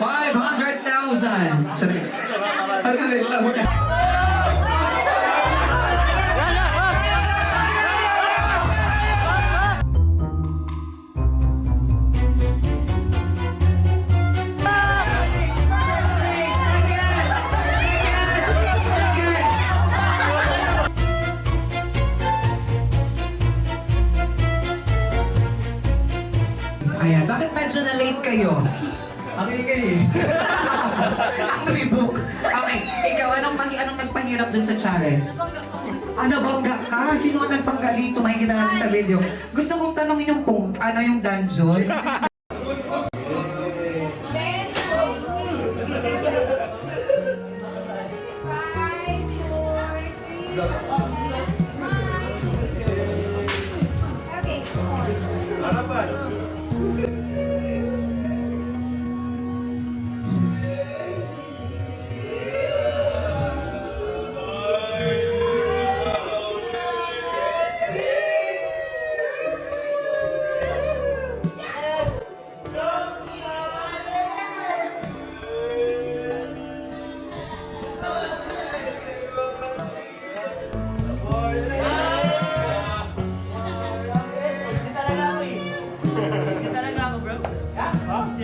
500,000! Sorry. 500,000. Ayan, bakit medyo na late kayo? Ang ingay eh. Ang rebook. Okay, ikaw, anong, pang, anong nagpanghirap dun sa challenge? Ano, bangga ka? Sino ang nagpangga dito? Makikita natin sa video. Gusto kong tanongin yung pong, ano yung dungeon?